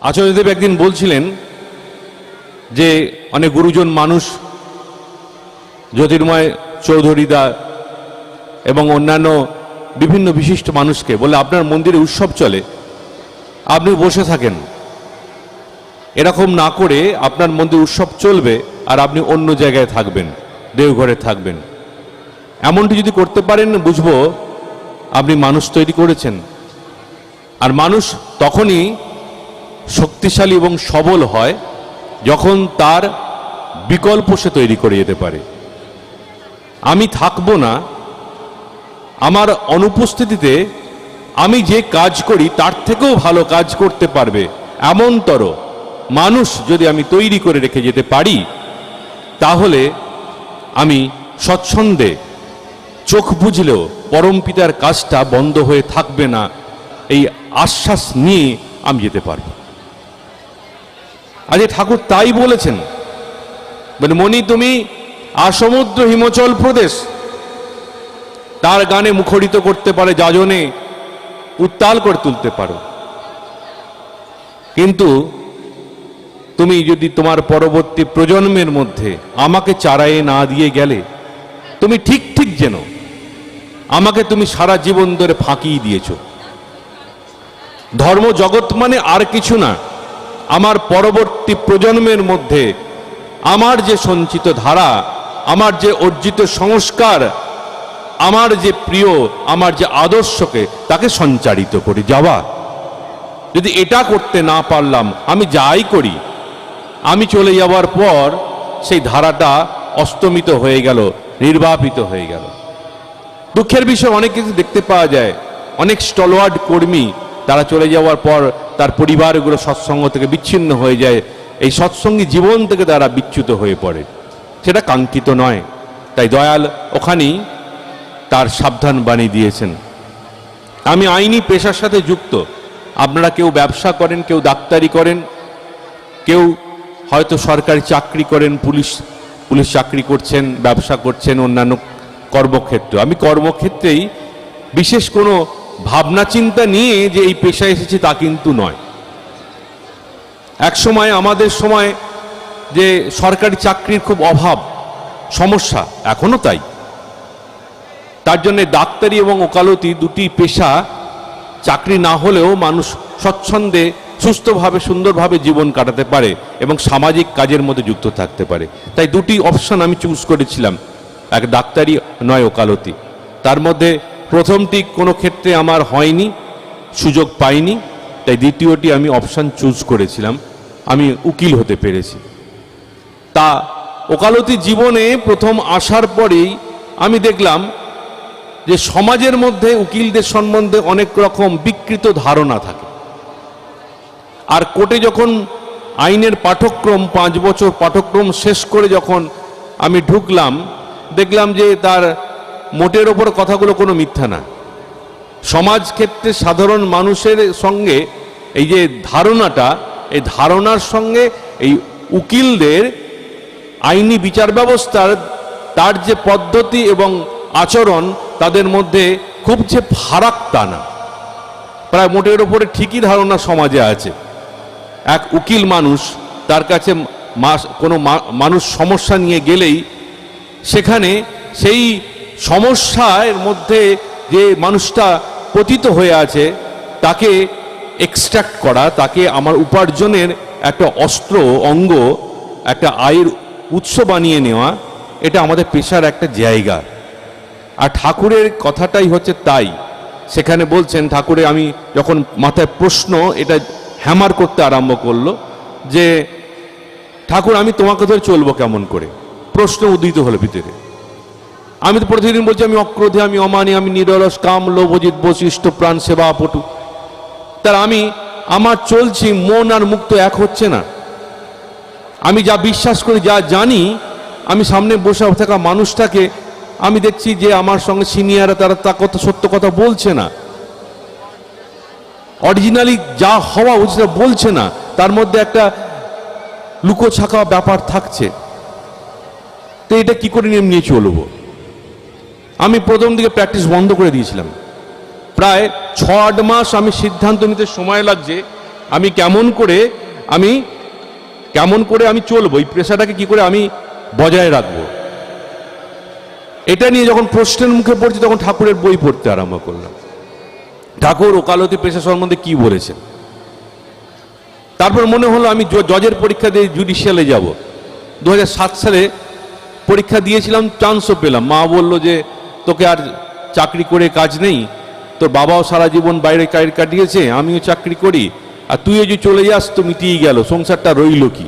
আচার্যদেব একদিন বলছিলেন যে অনেক গুরুজন মানুষ, জ্যোতির্ময় চৌধুরীদা এবং অন্যান্য বিভিন্ন বিশিষ্ট মানুষকে বলে, আপনার মন্দিরে উৎসব চলে, আপনি বসে থাকেন। এরকম না করে আপনার মন্দির উৎসব চলবে আর আপনি অন্য জায়গায় থাকবেন, দেওঘরে থাকবেন। এমনটি যদি করতে পারেন, বুঝব আপনি মানুষ তৈরি করেছেন। আর মানুষ তখনই শক্তিশালী এবং সবল হয় যখন তার বিকল্প সে তৈরি করে যেতে পারে। আমি থাকব না। আমার অনুপস্থিতিতে আমি যে কাজ করি, তার থেকেও ভালো কাজ করতে পারবে। এমনতর মানুষ যদি আমি তৈরি করে রেখে যেতে পারি, তাহলে আমি স্বচ্ছন্দে চোখ বুঝলেও পরম পিতার কাজটা বন্ধ হয়ে থাকবে না। এই আশ্বাস নিয়ে আমি যেতে পারব। আজ ঠাকুর তাই বলেছেন। বলে, মণি, তুমি আসমুদ্র হিমাচল প্রদেশ, তার গানে মুখরিত করতে পারে, যাজনে উত্তাল করে তুলতে পারো। কিন্তু তুমি যদি তোমার পরবর্তী প্রজন্মের মধ্যে আমাকে চারায়ে না দিয়ে গেলে, তুমি ঠিক ঠিক যেন আমাকে তুমি সারা জীবন ধরে ফাঁকিয়ে দিয়েছ। ধর্ম জগৎ মানে আর কিছু না আমার পরবর্তী প্রজন্মের মধ্যে আমার যে সঞ্চিত ধারা, আমার যে অর্জিত সংস্কার, আমার যে প্রিয়, আমার যে আদর্শকে তাকে সঞ্চারিত করে যাওয়া। যদি এটা করতে না পারলাম, আমি যাই করি। আমি চলে যাওয়ার পর সেই ধারাটা অস্তমিত হয়ে গেল, নির্বাপিত হয়ে গেল। দুঃখের বিষয় অনেক কিছু দেখতে পাওয়া যায়। অনেক স্টলওয়ার্ড কর্মী তারা চলে যাওয়ার পর তার পরিবারগুলো সৎসঙ্গ থেকে বিচ্ছিন্ন হয়ে যায়। এই সৎসঙ্গী জীবন থেকে তারা বিচ্যুত হয়ে পড়ে। সেটা কাঙ্ক্ষিত নয়। তাই দয়াল ওখানেই তার সাবধান বাণী দিয়েছেন। আমি আইনি পেশার সাথে যুক্ত। আপনারা কেউ ব্যবসা করেন, কেউ ডাক্তারি করেন, কেউ হয়তো সরকারি চাকরি করেন, পুলিশ পুলিশ চাকরি করছেন, ব্যবসা করছেন, অন্যান্য কর্মক্ষেত্র। আমি কর্মক্ষেত্রেই বিশেষ কোনো ভাবনা চিন্তা নিয়ে যে এই পেশায় এসেছি তা কিন্তু নয়। এক সময় আমাদের সময় যে সরকারি চাকরির খুব অভাব, সমস্যা এখনও তাই। তার জন্য ডাক্তারি এবং ওকালতি দুটি পেশা চাকরি না হলেও মানুষ স্বচ্ছন্দে, সুস্থভাবে, সুন্দরভাবে জীবন কাটাতে পারে এবং সামাজিক কাজের মধ্যে যুক্ত থাকতে পারে। তাই দুটি অপশন আমি চুজ করেছিলাম, এক ডাক্তারি, নয় ওকালতি। তার মধ্যে প্রথমটি কোনো ক্ষেত্রে আমার হয়নি, সুযোগ পাইনি, তাই দ্বিতীয়টি আমি অপশন চুজ করেছিলাম। আমি উকিল হতে পেরেছি। তা ওকালতি জীবনে প্রথম আসার পরেই আমি দেখলাম যে সমাজের মধ্যে উকিলদের সম্বন্ধে অনেক রকম বিকৃত ধারণা থাকে। আর কোর্টে যখন আইনের পাঠক্রম, পাঁচ বছর পাঠক্রম শেষ করে যখন আমি ঢুকলাম, দেখলাম যে তার মোটের ওপর কথাগুলো কোনো মিথ্যা না। সমাজ ক্ষেত্রে সাধারণ মানুষের সঙ্গে এই যে ধারণাটা, এই ধারণার সঙ্গে এই উকিলদের আইনি বিচার ব্যবস্থার তার যে পদ্ধতি এবং আচরণ, তাদের মধ্যে খুব যে ফারাক তা না। প্রায় মোটের ওপরে ঠিকই ধারণা সমাজে আছে। এক উকিল মানুষ, তার কাছে কোনো মানুষ সমস্যা নিয়ে গেলেই সেখানে সেই সমস্যার মধ্যে যে মানুষটা পতিত হয়ে আছে, তাকে এক্সট্রাক্ট করা, তাকে আমার উপার্জনের একটা অস্ত্র, অঙ্গ, একটা আয়ের উৎস বানিয়ে নেওয়া, এটা আমাদের পেশার একটা জায়গা। আর ঠাকুরের কথাটাই হচ্ছে তাই। সেখানে বলছেন, ঠাকুরে, আমি যখন মাথায় প্রশ্ন, এটা হ্যামার করতে আরম্ভ করল যে, ঠাকুর, আমি তোমাকে ধরে চলবো কেমন করে? প্রশ্ন উদিত হলো ভিতরে। আমি তো প্রতিদিন বলছি, আমি অক্রোধে, আমি অমানি, আমি নিরলস, কাম লোভজিৎ বশিষ্ঠ, প্রাণ সেবা পটু তার আমি, আমার চলছি, মন আর মুক্ত এক হচ্ছে না। আমি যা বিশ্বাস করি, যা জানি, আমি সামনে বসে থাকা মানুষটাকে, আমি দেখছি যে আমার সঙ্গে সিনিয়ররা, তারা তা কথা সত্য কথা বলছে না। অরিজিনালি যা হওয়া উচিত বলছে না। তার মধ্যে একটা লুকোছাকা ব্যাপার থাকছে। তো এটা কি করে নিয়ে চলবো? আমি প্রথম দিকে প্র্যাকটিস বন্ধ করে দিয়েছিলাম। প্রায় ছ আট মাস আমি সিদ্ধান্ত নিতে সময় লাগছে, আমি কেমন করে, আমি কেমন করে আমি চলবো, এই পেশাটাকে কি করে আমি বজায় রাখব। এটা নিয়ে যখন প্রশ্নের মুখে পড়ছি, তখন ঠাকুরের বই পড়তে আরম্ভ করলাম। ঠাকুর ওকালতি পেশা সম্বন্ধে কি বলেছেন? তারপর মনে হলো আমি জজের পরীক্ষা দিয়ে জুডিশিয়ালে যাব। দু হাজার সাত সালে পরীক্ষা দিয়েছিলাম চান্সও পেলাম। মা বলল যে তোকে আর চাকরি করে কাজ নেই। তোর বাবাও সারা জীবন বাইরে কাজ কাটিয়েছে, আমিও চাকরি করি। আর তুইও যে চলে যাস, তো মিটিয়ে গেল, সংসারটা রইল কি?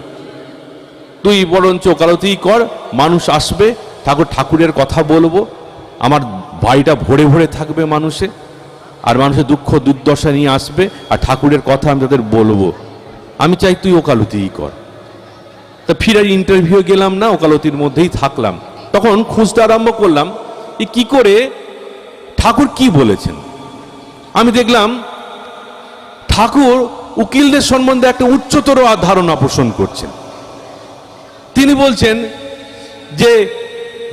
তুই বরঞ্চ ওকালতিই কর, মানুষ আসবে, ঠাকুর ঠাকুরের কথা বলব। আমার বাড়িটা ভরে ভরে থাকবে মানুষে, আর মানুষের দুঃখ দুর্দশা নিয়ে আসবে, আর ঠাকুরের কথা আমি তাদের বলব। আমি চাই তুই ওকালতিই কর। তা ফিরে ইন্টারভিউ গেলাম না ওকালতির মধ্যেই থাকলাম। তখন খুঁজতে আরম্ভ করলাম কি করে? ঠাকুর কি বলেছেন? আমি দেখলাম, ঠাকুর উকিলদের সম্বন্ধে একটা উচ্চতর ধারণা পোষণ করছেন। তিনি বলছেন যে,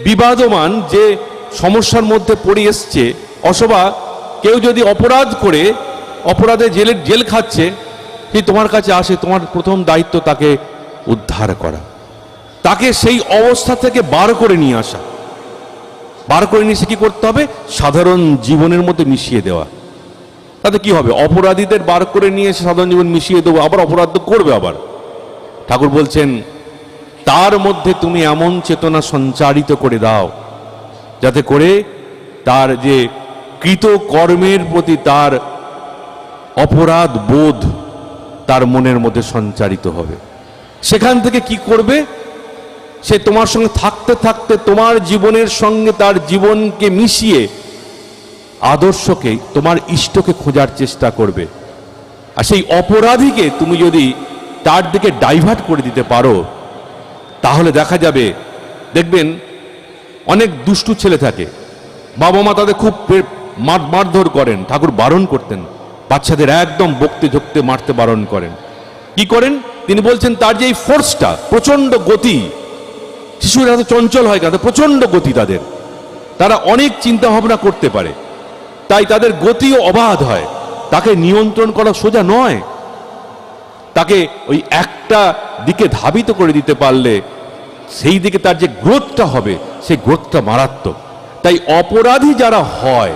বিবাদমান যে সমস্যার মধ্যে পড়ে এসছে, অথবা কেউ যদি অপরাধ করে, অপরাধে জেলে, জেল খাচ্ছে, সে তোমার কাছে আসে, তোমার প্রথম দায়িত্ব তাকে উদ্ধার করা। তাকে সেই অবস্থা থেকে বার করে নিয়ে আসা। বার করে নিয়ে কি করতে হবে? সাধারণ জীবনের মধ্যে মিশিয়ে দেওয়া। তাতে কি হবে? অপরাধীদের বার করে নিয়ে এসে সাধারণ জীবন মিশিয়ে দেবো, আবার অপরাধ করবে আবার। ঠাকুর বলছেন, তার মধ্যে তুমি এমন চেতনা সঞ্চারিত করে দাও, যাতে করে তার যে কৃত কর্মের প্রতি তার অপরাধ বোধ তার মনের মধ্যে সঞ্চারিত হবে। সেখান থেকে কি করবে? সে তোমার সঙ্গে থাকতে থাকতে তোমার জীবনের সঙ্গে তার জীবনকে মিশিয়ে আদর্শকে, তোমার ইষ্টকে খোঁজার চেষ্টা করবে। আর সেই অপরাধীকে তুমি যদি তার দিকে ডাইভার্ট করে দিতে পারো, তাহলে দেখা যাবে, দেখবেন অনেক দুষ্টু ছেলে থাকে। বাবা মা তাদের খুব মারধর করেন, ঠাকুর বারণ করতেন, বাচ্চাদের একদম বকতে ঝকতে মারতে বারণ করেন। কি করেন? তিনি বলছেন, তার যে এই ফোর্সটা প্রচণ্ড গতি শিশুরা এত চঞ্চল হয় কেন? প্রচণ্ড গতি তাদের। তারা অনেক চিন্তা ভাবনা করতে পারে। তাই তাদের গতিও অবাধ হয়। তাকে নিয়ন্ত্রণ করা সোজা নয়। তাকে ওই একটা দিকে ধাবিত করে দিতে পারলে সেই দিকে তার যে গ্রোথটা হবে, সেই গ্রোথটা মারাত্মক। তাই অপরাধী যারা হয়,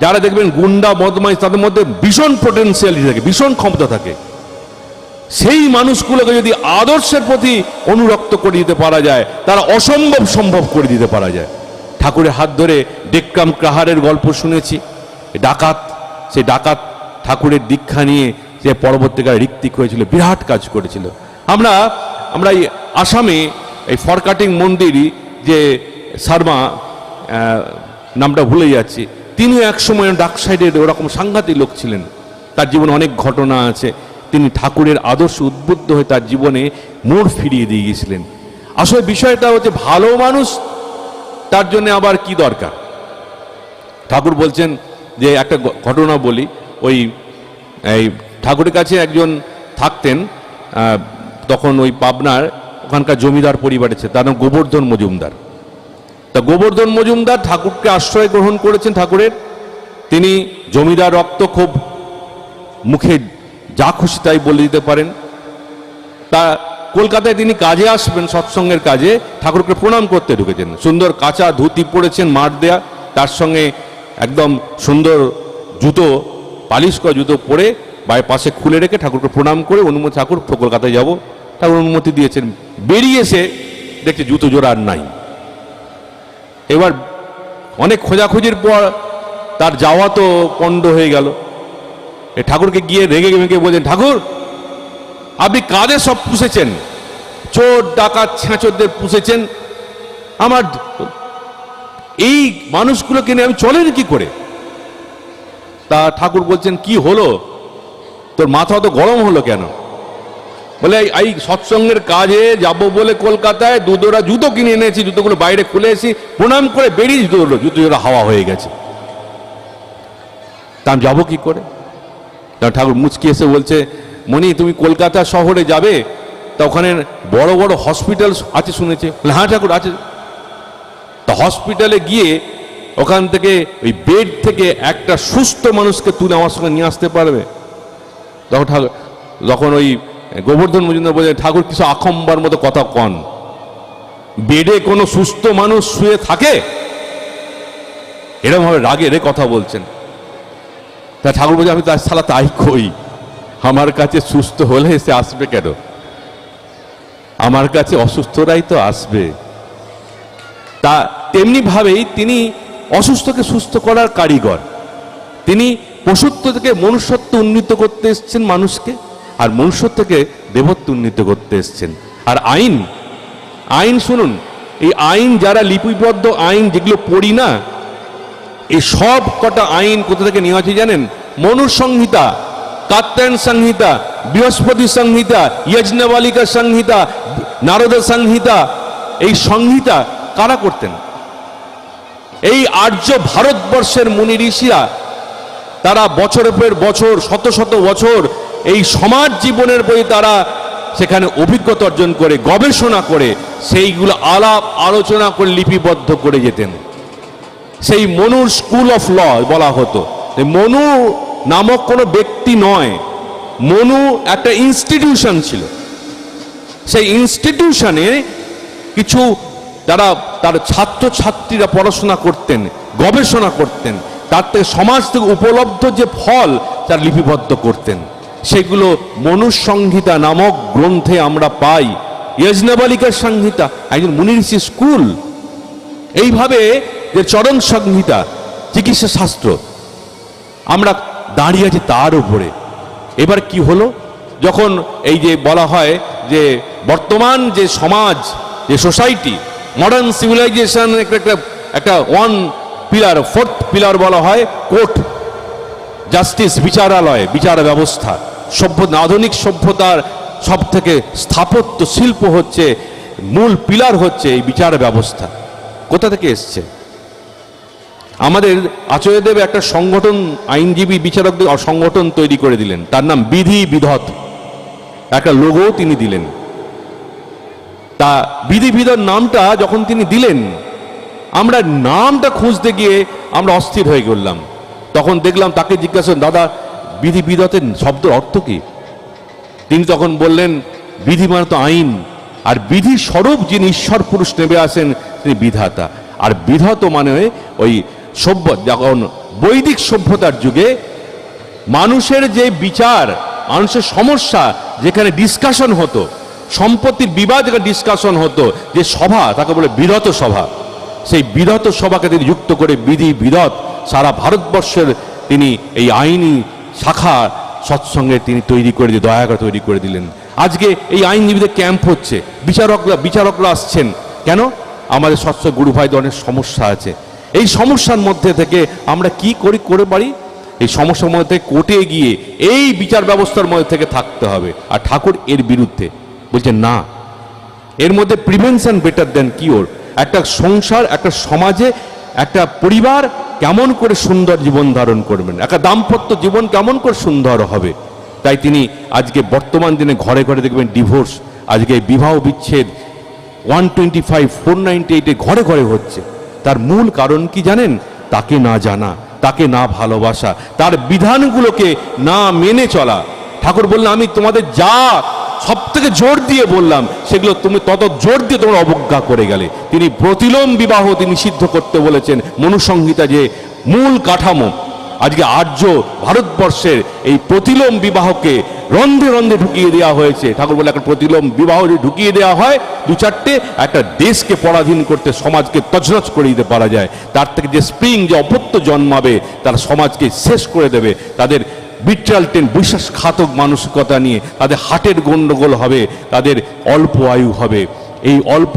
যারা দেখবেন গুন্ডা, বদমাইশ, তাদের মধ্যে ভীষণ পোটেন্সিয়ালিটি থাকে, ভীষণ ক্ষমতা থাকে। সেই মানুষগুলোকে যদি আদর্শের প্রতি অনুরক্ত করে দিতে পারা যায়, তারা অসম্ভব সম্ভব করে দিতে পারা যায়। ঠাকুরের হাত ধরে ডেক্কাম কাহারের গল্প শুনেছি। ডাকাত সেই ডাকাত ঠাকুরের দীক্ষা নিয়ে যে পরবর্তীকালে ঋত্বিক হয়েছিল, বিরাট কাজ করেছিল। আমরা আমরা এই আসামে এই ফরকাটিং মন্দির যে শর্মা নামটা ভুলে যাচ্ছি, তিনিও একসময় ডাক সাইডের ওরকম সাংঘাতিক লোক ছিলেন। তার জীবনে অনেক ঘটনা আছে। তিনি ঠাকুরের আদর্শ উদ্বুদ্ধ হয়ে তার জীবনে মোড় ফিরিয়ে দিয়ে গিয়েছিলেন। আসলে বিষয়টা হচ্ছে ভালো মানুষ, তার জন্য আবার কি দরকার? ঠাকুর বলছেন যে একটা ঘটনা বলি, ওই, এই ঠাকুরের কাছে একজন থাকতেন তখন ওই পাবনার ওখানকার জমিদার পরিবারে ছিল তার নাম গোবর্ধন মজুমদার। তা গোবর্ধন মজুমদার ঠাকুরকে আশ্রয় গ্রহণ করেছেন ঠাকুরের। তিনি জমিদার রক্ত খুব মুখে যা খুশি তাই বলে দিতে পারেন। তা কলকাতায় তিনি কাজে আসবেন, সৎসঙ্গের কাজে। ঠাকুরকে প্রণাম করতে ঢুকেছেন। সুন্দর কাঁচা ধুতি পরেছেন, মাঠ দেয়া। তার সঙ্গে একদম সুন্দর জুতো, পালিশ করা জুতো পরে বাই পাশে খুলে রেখে ঠাকুরকে প্রণাম করে অনুমতি, ঠাকুর কলকাতায় যাব। ঠাকুর অনুমতি দিয়েছেন। বেরিয়ে এসে দেখছে জুতো জোড়া আর নাই। এবার অনেক খোঁজাখুঁজির পর তার যাওয়া তো পণ্ড হয়ে গেল। এ ঠাকুরকে গিয়ে রেগে মেগে বলছেন, ঠাকুর, আপনি কাদের সব পুষেছেন। চোর, ডাকাত ছেঁচোরদের পুষেছেন। আমার এই মানুষগুলোকে নিয়ে আমি চলেন কি করে? তা ঠাকুর বলছেন, কি হলো? তোর মাথা অত গরম হলো কেন? বলে, এই- এই সৎসঙ্গের কাজে যাব বলে কলকাতায় দুদোরা জুতো কিনে এনেছি, জুতোগুলো বাইরে খুলে এসি, প্রণাম করে বেরিয়ে জুতো জুতো জোড়া হাওয়া হয়ে গেছে। তা আমি যাব কি করে? ঠাকুর মুচকি এসে বলছে মনি তুমি কলকাতা শহরে যাবে? তা ওখানে বড় বড় হসপিটাল আছে শুনেছে। হ্যাঁ ঠাকুর, আছে। তা হসপিটালে গিয়ে ওখান থেকে ওই বেড থেকে একটা সুস্থ মানুষকে তুলে আমার সঙ্গে নিয়ে আসতে পারবে। তখন ঠাকুর, যখন ওই গোবর্ধন মজুমদার বলছেন ঠাকুর, কিছু আখম্বার মতো কথা কন। বেডে কোনো সুস্থ মানুষ শুয়ে থাকে? এরকম ভাবে রাগে রে কথা বলছেন। তা ঠাকুর বলছে, আমি তার সালা তাই কই আমার কাছে সুস্থ হলে সে আসবে কেন? আমার কাছে অসুস্থরাই তো আসবে। তা তেমনি ভাবেই তিনি অসুস্থকে সুস্থ করার কারিগর। তিনি পশুত্ব থেকে মনুষ্যত্ব উন্নীত করতে এসছেন মানুষকে, আর মনুষ্যত্ব থেকে দেবত্ব উন্নীত করতে এসছেন। আর আইন আইন শুনুন, এই আইন যারা লিপিবদ্ধ আইন যেগুলো পড়ি না এই সব কটা আইন কোথা থেকে নেওয়া আছে জানেন? মনুর সংহিতা কাত্যায়ন সংহিতা, বৃহস্পতি সংহিতা যজ্ঞবালিকা সংহিতা, নারদ সংহিতা, এই সংহিতা কারা করতেন? এই আর্য ভারতবর্ষের মুনি ঋষিরা তারা বছরের পর বছর, শত শত বছর এই সমাজ জীবনের বই তারা সেখানে অভিজ্ঞতা অর্জন করে, গবেষণা করে, সেইগুলো আলাপ, আলোচনা করে লিপিবদ্ধ করে যেতেন। সেই মনুর স্কুল অফ ল বলা হতো। মনু নামক কোনো ব্যক্তি নয়, মনু একটা ইনস্টিটিউশন ছিল। সেই ইনস্টিটিউশনে কিছু যারা, তার ছাত্র ছাত্রীরা পড়াশোনা করতেন, গবেষণা করতেন, তার থেকে সমাজ থেকে উপলব্ধ যে ফল, তার লিপিবদ্ধ করতেন। সেগুলো মনুসংহিতা নামক গ্রন্থে আমরা পাই। যজনবালিকার সংহিতা, একজন মুনি ঋষি স্কুল। এইভাবে যে চরণ সংহিতা, চিকিৎসা শাস্ত্র। আমরা দাঁড়িয়ে আছি তার উপরে। এবার কি হলো? যখন এই যে বলা হয় যে বর্তমান যে সমাজ, যে সোসাইটি মডার্ন সিভিলাইজেশন একটা একটা একটা ওয়ান পিলার ফোর্থ পিলার বলা হয়, কোর্ট জাস্টিস বিচারালয়, বিচার ব্যবস্থা। সভ্য, আধুনিক সভ্যতার সব থেকে স্থাপত্য শিল্প হচ্ছে, মূল পিলার হচ্ছে এই বিচার ব্যবস্থা। কোথা থেকে এসছে? আমাদের আচার্যদেব একটা সংগঠন, আইনজীবী, বিচারকদের সংগঠন তৈরি করে দিলেন। তার নাম বিধি বিধত। একটা লোগো তিনি দিলেন। তা বিধি বিধর নামটা যখন তিনি দিলেন, আমরা নামটা খুঁজতে গিয়ে আমরা অস্থির হয়ে গেলাম। তখন দেখলাম তাকে জিজ্ঞাসা দাদা, বিধি বিধতের শব্দ অর্থ কি? তিনি তখন বললেন বিধি মানে তো আইন, আর বিধি স্বরূপ যিনি ঈশ্বর পুরুষ নেমে আসেন, তিনি বিধাতা। আর বিধাত মানে ওই সভ্য যখন বৈদিক সভ্যতার যুগে মানুষের যে বিচার, মানুষের সমস্যা যেখানে ডিসকাশন হতো, সম্পত্তির বিবাদ ডিসকাশন হতো, যে সভা, তাকে বলে বিরত সভা। সেই বিরত সভাকে তিনি যুক্ত করে বিধি বিরত সারা ভারতবর্ষের তিনি এই আইনি শাখা সৎসঙ্গে তিনি তৈরি করে দিয়ে, দয়া করে তৈরি করে দিলেন। আজকে এই আইনজীবীদের ক্যাম্প হচ্ছে। বিচারকরা বিচারকরা আসছেন। কেন? আমাদের স্বচ্ছ গুরু ভাইদের অনেক সমস্যা আছে। এই সমস্যার মধ্যে থেকে আমরা কি করি, করে পারি? এই সমস্যার মধ্যে কোর্টে গিয়ে এই বিচার ব্যবস্থার মধ্যে থেকে থাকতে হবে। আর ঠাকুর এর বিরুদ্ধে বলছে না, এর মধ্যে প্রিভেনশন বেটার দেন কিওর একটা সংসার, একটা সমাজে, একটা পরিবার কেমন করে সুন্দর জীবন ধারণ করবেন? একটা দাম্পত্য জীবন কেমন করে সুন্দর হবে? তাই তিনি আজকে বর্তমান দিনে ঘরে ঘরে দেখবেন ডিভোর্স আজকে বিবাহ বিচ্ছেদ one twenty five four ninety এইটে ঘরে ঘরে হচ্ছে। তার মূল কারণ কি জানেন? তাকে না জানা, তাকে না ভালোবাসা, তার বিধানগুলোকে না মেনে চলা। ঠাকুর বললেন, আমি তোমাদের যা সব থেকে জোর দিয়ে বললাম, সেগুলো তুমি তত জোর দিয়ে তোমরা অবজ্ঞা করে গেলে। তিনি প্রতিলোম বিবাহ তিনি সিদ্ধ করতে বলেছেন, মনুসংহিতা যে মূল কাঠামো। আজকে আর্য ভারতবর্ষের এই প্রতিলোম বিবাহকে রন্ধে রন্ধে ঢুকিয়ে দেওয়া হয়েছে। ঠাকুর বলে একটা প্রতিলোম বিবাহ যদি ঢুকিয়ে দেওয়া হয়, দু চারটে একটা দেশকে পরাধীন করতে সমাজকে তছনছ করে দিতে পারা যায়। তার থেকে যে স্প্রিং, যে অপত্য জন্মাবে, তারা সমাজকে শেষ করে দেবে। তাদের বিট্রাল টেন বিশ্বাসঘাতক মানসিকতা নিয়ে তাদের হার্টের গণ্ডগোল হবে, তাদের অল্প আয়ু হবে। এই অল্প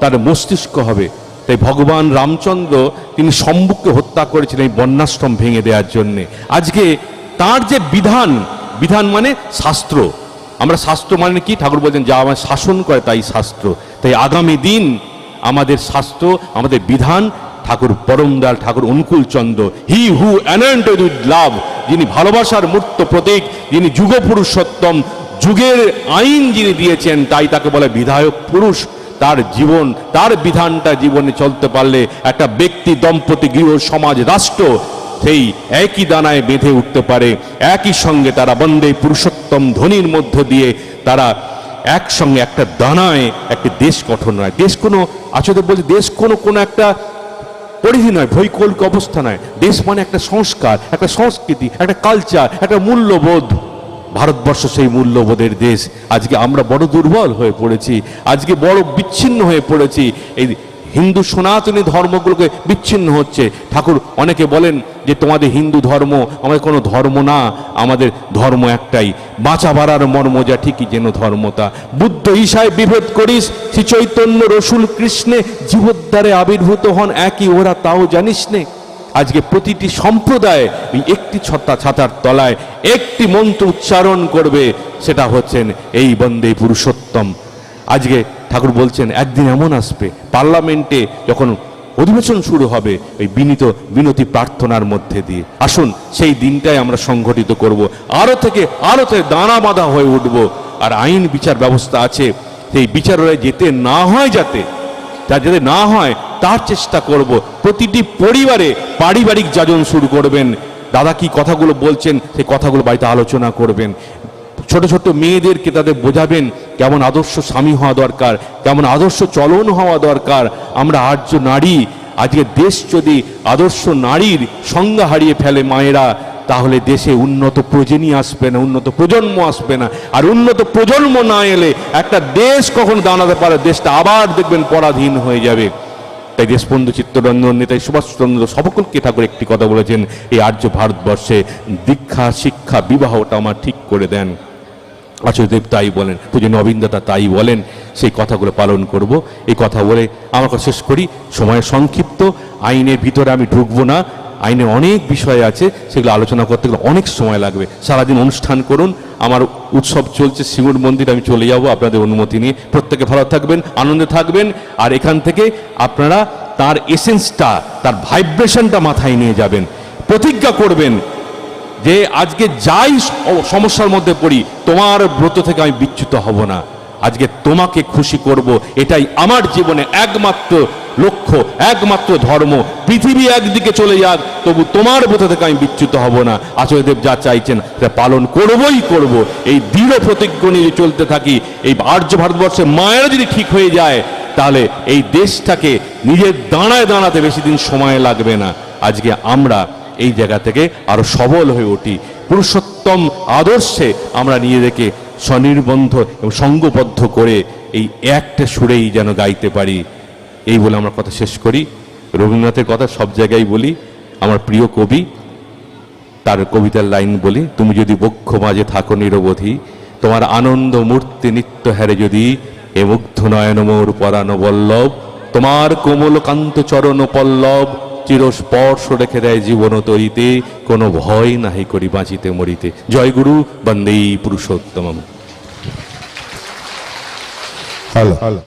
তার মস্তিষ্ক হবে। তাই ভগবান রামচন্দ্র তিনি সম্মুখকে হত্যা করেছিলেন এই বন্যাশ্রম ভেঙে দেওয়ার জন্যে। আজকে তার যে বিধান বিধান মানে শাস্ত্র। আমরা শাস্ত্র মানে কি? ঠাকুর বলছেন, যা আমার শাসন করে তাই শাস্ত্র। তাই আগামী দিন আমাদের শাস্ত্র, আমাদের বিধান ঠাকুর পরমদাল ঠাকুর অনুকূল চন্দ্র হি হু অ্যানয়েন্টেড উইথ লাভ যিনি ভালোবাসার মূর্ত প্রতীক, যিনি যুগ পুরুষোত্তম যুগের আইন যিনি দিয়েছেন, তাই তাকে বলে বিধায়ক পুরুষ। তার জীবন, তার বিধানটা জীবনে চলতে পারলে একটা ব্যক্তি, দম্পতি, গৃহ, সমাজ, রাষ্ট্র সেই একই দানায় বেঁধে উঠতে পারে। একই সঙ্গে তারা বন্দে পুরুষোত্তম ধ্বনির মধ্য দিয়ে তারা একসঙ্গে একটা দানায়, একটি দেশ গঠন হয় দেশ কোনো আচরণ বলছে, দেশ কোনো কোনো একটা পরিধি নয় ভৌগোলিক অবস্থা নয়। দেশ মানে একটা সংস্কার, একটা সংস্কৃতি, একটা কালচার একটা মূল্যবোধ। ভারতবর্ষ সেই মূল্যবোধের দেশ। আজকে আমরা বড় দুর্বল হয়ে পড়েছি, আজকে বড় বিচ্ছিন্ন হয়ে পড়েছি। এই হিন্দু সনাতনী ধর্মগুলোকে বিচ্ছিন্ন হচ্ছে। ঠাকুর, অনেকে বলেন যে তোমাদের হিন্দু ধর্ম আমাদের কোনো ধর্ম না, আমাদের ধর্ম একটাই। বাঁচা বাড়ার মর্ম যা, ঠিকই যেন ধর্মতা। বুদ্ধ ঈশায় বিভেদ করিস, শ্রী চৈতন্য রসুল কৃষ্ণে জীবোদ্ধারে আবির্ভূত হন, একই ওরা তাও জানিস নে। আজকে প্রতিটি সম্প্রদায় ওই একটি ছত্তা ছাতার তলায় একটি মন্ত্র উচ্চারণ করবে, সেটা হচ্ছেন, এই বন্দে পুরুষোত্তম। আজকে ঠাকুর বলছেন, একদিন এমন আসবে, পার্লামেন্টে যখন অধিবেশন শুরু হবে ওই বিনীত, বিনতি প্রার্থনার মধ্যে দিয়ে। আসুন, সেই দিনটাই আমরা সংগঠিত করব। আরও থেকে আরও থেকে দানা বাঁধা হয়ে উঠব। আর আইন বিচার ব্যবস্থা আছে, সেই বিচারালয়ে যেতে না হয় যাতে তা যদি না হয়, তার চেষ্টা করব। প্রতিটি পরিবারে পারিবারিক যাজন শুরু করবেন। দাদা কি কথাগুলো বলছেন সেই কথাগুলো বাড়িতে আলোচনা করবেন। ছোট ছোট মেয়েদেরকে তাদের বোঝাবেন, কেমন আদর্শ স্বামী হওয়া দরকার, কেমন আদর্শ চলন হওয়া দরকার। আমরা আর্য নারী, আজকে দেশ যদি আদর্শ নারীর সংজ্ঞা হারিয়ে ফেলে মায়েরা তাহলে দেশে উন্নত প্রজনী আসবে না, উন্নত প্রজন্ম আসবে না। আর উন্নত প্রজন্ম না এলে একটা দেশ কখন দাঁড়াতে পারে, দেশটা আবার দেখবেন পরাধীন হয়ে যাবে। তাই দেশবন্ধু চিত্তরঞ্জন নেতাই সুভাষচন্দ্র সকলকে ঠাকুর একটি কথা বলেছেন, এই আর্য ভারতবর্ষে দীক্ষা, শিক্ষা, বিবাহটা আমার ঠিক করে দেন। আচার্যদেব তাই বলেন, পুজো নবীনদাতা তাই বলেন, সেই কথাগুলো পালন করব। এই কথা বলে আমার কথা শেষ করি। সময় সংক্ষিপ্ত, আইনের ভিতরে আমি ঢুকবো না। আইনে অনেক বিষয় আছে, সেগুলো আলোচনা করতে গেলে অনেক সময় লাগবে। সারাদিন অনুষ্ঠান করুন, আমার উৎসব চলছে, সিঙ্গুর মন্দির, আমি চলে যাব আপনাদের অনুমতি নিয়ে। প্রত্যেকে ভালো থাকবেন, আনন্দে থাকবেন, আর এখান থেকে আপনারা তার এসেন্সটা তার ভাইব্রেশনটা মাথায় নিয়ে যাবেন। প্রতিজ্ঞা করবেন যে আজকে যাই সমস্যার মধ্যে পড়ি, তোমার ব্রত থেকে আমি বিচ্যুত হব না। আজকে তোমাকে খুশি করব, এটাই আমার জীবনে একমাত্র লক্ষ্য, একমাত্র ধর্ম। পৃথিবী একদিকে চলে যাক, তবু তোমার ব্রত থেকে আমি বিচ্যুত হব না। আচার্যদেব যা চাইছেন তা পালন করবই করব। এই দৃঢ় প্রতিজ্ঞ নিয়ে চলতে থাকি, এই আর্য ভারতবর্ষের মায়েরা যদি ঠিক হয়ে যায়, তাহলে এই দেশটাকে নিজের দাঁড়ায় দাঁড়াতে বেশি দিন সময় লাগবে না। আজকে আমরা এই জায়গা থেকে আরও সবল হয়ে উঠি। পুরুষোত্তম আদর্শে আমরা নিজেদেরকে স্বনির্বন্ধ এবং সঙ্গবদ্ধ করে এই একটা সুরেই যেন গাইতে পারি। এই বলে আমরা কথা শেষ করি। রবীন্দ্রনাথের কথা সব জায়গায় বলি। আমার প্রিয় কবি, তার কবিতার লাইন বলি, তুমি যদি বক্ষ মাঝে থাকো নিরবধি, তোমার আনন্দ মূর্তি নিত্য হারে যদি, এ মুগ্ধ নয়ন মোর পরাণ বল্লভ, তোমার কোমল কান্ত চরণ পল্লব, চিরস্পর্শ রেখে দেয় জীবন তরিতে, কোনো ভয় নাহি করি বাঁচিতে মরিতে। জয় গুরু, বন্দেই পুরুষোত্তম হ্যালো।